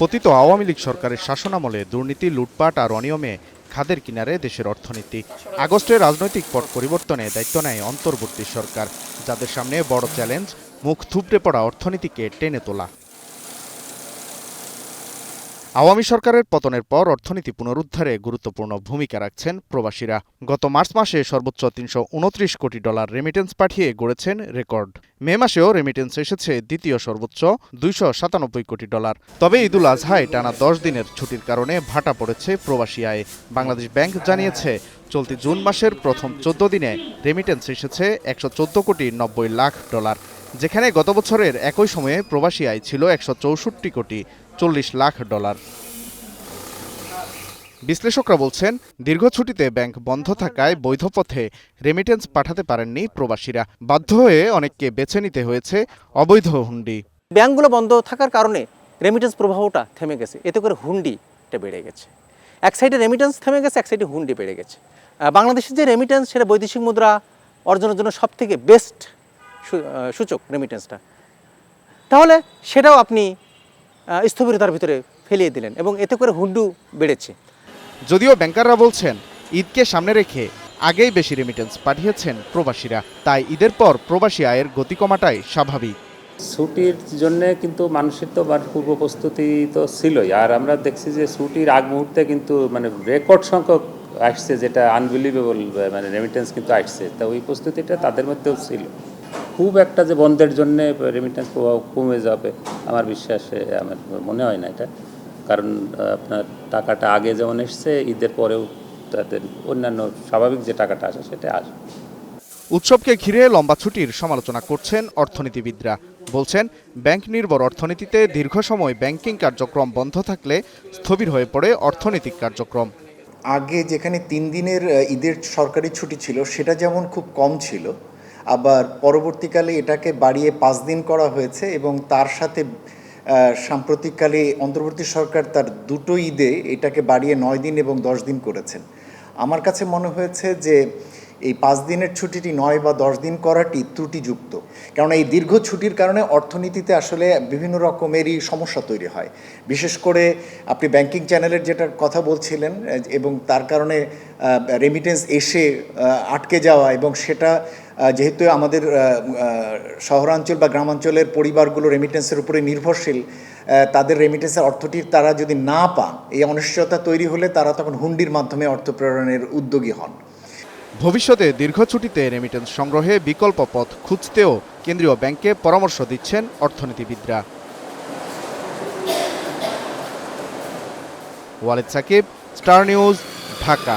পতিত আওয়ামী লীগ সরকারের শাসনামলে দুর্নীতি, লুটপাট আর অনিয়মে খাদের কিনারে দেশের অর্থনীতি। আগস্টের রাজনৈতিক পট পরিবর্তনে দায়িত্ব নেয় অন্তর্বর্তী সরকার, যাদের সামনে বড় চ্যালেঞ্জ, মুখ থুবড়ে পড়া অর্থনীতিকে টেনে তোলা। আওয়ামী সরকারের পতনের পর অর্থনীতি পুনরুদ্ধারে গুরুত্বপূর্ণ ভূমিকা রাখছেন প্রবাসীরা। গত মার্চ মাসে সর্বোচ্চ তিনশো উনত্রিশ কোটি ডলার রেমিটেন্স পাঠিয়ে গড়েছেন রেকর্ড। মে মাসেও রেমিটেন্স এসেছে দ্বিতীয় সর্বোচ্চ, দুইশো সাতানব্বই কোটি ডলার। তবে ঈদুল আজহায় টানা দশ দিনের ছুটির কারণে ভাটা পড়েছে প্রবাসী আয়ে। বাংলাদেশ ব্যাংক জানিয়েছে, চলতি জুন মাসের প্রথম চোদ্দ দিনে রেমিটেন্স এসেছে একশো চোদ্দ কোটি নব্বই লাখ ডলার, যেখানে গত বছরের একই সময়ে প্রবাসী আয় ছিল একশো চৌষট্টি কোটি। চল্লিশ লাখ ডলার। বিশ্লেষকরা বলছেন, দীর্ঘ ছুটিতে ব্যাংক বন্ধ থাকায় বৈধ পথে রেমিটেন্স পাঠাতে পারেননি প্রবাসীরা। বাধ্য হয়ে অনেককে বেছে নিতে হয়েছে অবৈধ হুন্ডি। ব্যাংকগুলো বন্ধ থাকার কারণে রেমিটেন্স প্রবাহটা থেমে গেছে। এতে করে হুন্ডিটা বেড়ে গেছে। এক সাইডে রেমিটেন্স থেমে গেছে, এক সাইডে হুন্ডি বেড়ে গেছে। বাংলাদেশের যে রেমিটেন্স সেটা বৈদেশিক মুদ্রা অর্জনের জন্য সব থেকে বেস্ট সূচক রেমিটেন্সটা তাহলে সেটাও আপনি স্থবিরতার ভিতরে ফেলিয়ে দিলেন এবং এতে করে হুন্ডু বেড়েছে। যদিও ব্যাংকাররা বলছেন ঈদকে সামনে রেখে আগেই বেশি রেমিটেন্স পাঠিয়েছেন প্রবাসীরা। তাই ঈদের পর প্রবাসী আয়ের গতি কমাটাই স্বাভাবিক। ছুটির জন্য কিন্তু মানুষের তো পূর্ব প্রস্তুতি তো ছিলই। আর আমরা দেখছি যে ছুটির আগ মুহূর্তে কিন্তু মানে রেকর্ড সংখ্যক আসছে যেটা আনবিলিভেবল মানে রেমিটেন্স কিন্তু আসছে। তা ওই প্রস্তুতিটা তাদের মধ্যেও ছিল। খুব একটা যে বন্ধের জন্য রেমিটেন্স প্রভাব কমে যাবে আমার বিশ্বাসে আমার মনে হয় না এটা। কারণ আপনার টাকাটা আগে যেমন এসছে ঈদের পরেও তাদের অন্যান্য স্বাভাবিক যে টাকাটা আসে সেটা আসবে উৎসবকে ঘিরে লম্বা ছুটির সমালোচনা করছেন অর্থনীতিবিদরা। বলছেন ব্যাংক নির্ভর অর্থনীতিতে দীর্ঘ সময় ব্যাংকিং কার্যক্রম বন্ধ থাকলে স্থবির হয়ে পড়ে অর্থনৈতিক কার্যক্রম। আগে যেখানে তিন দিনের ঈদের সরকারি ছুটি ছিল সেটা যেমন খুব কম ছিল আবার পরবর্তীকালে এটাকে বাড়িয়ে পাঁচ দিন করা হয়েছে এবং তার সাথে সাম্প্রতিককালে অন্তর্বর্তী সরকার তার দুটো ঈদে এটাকে বাড়িয়ে নয় দিন এবং দশ দিন করেছেন। আমার কাছে মনে হয়েছে যে এই পাঁচ দিনের ছুটিটি নয় বা দশ দিন করাটি ত্রুটিযুক্ত। কারণ এই দীর্ঘ ছুটির কারণে অর্থনীতিতে আসলে বিভিন্ন রকমেরই সমস্যা তৈরি হয়। বিশেষ করে আপনি ব্যাংকিং চ্যানেলের যেটার কথা বলছিলেন এবং তার কারণে রেমিটেন্স এসে আটকে যাওয়া এবং সেটা যেহেতু আমাদের শহরাঞ্চল বা গ্রামাঞ্চলের পরিবারগুলো রেমিটেন্সের উপরে নির্ভরশীল তাদের রেমিটেন্সের অর্থটি তারা যদি না পান, এই অনিশ্চয়তা তৈরি হলে তারা তখন হুন্ডির মাধ্যমে অর্থ প্রেরণের উদ্যোগী হন। ভবিষ্যতে দীর্ঘ ছুটিতে রেমিটেন্স সংগ্রহে বিকল্প পথ খুঁজতেও কেন্দ্রীয় ব্যাংকে পরামর্শ দিচ্ছেন অর্থনীতিবিদরা। Walid Sakib, star news, Dhaka.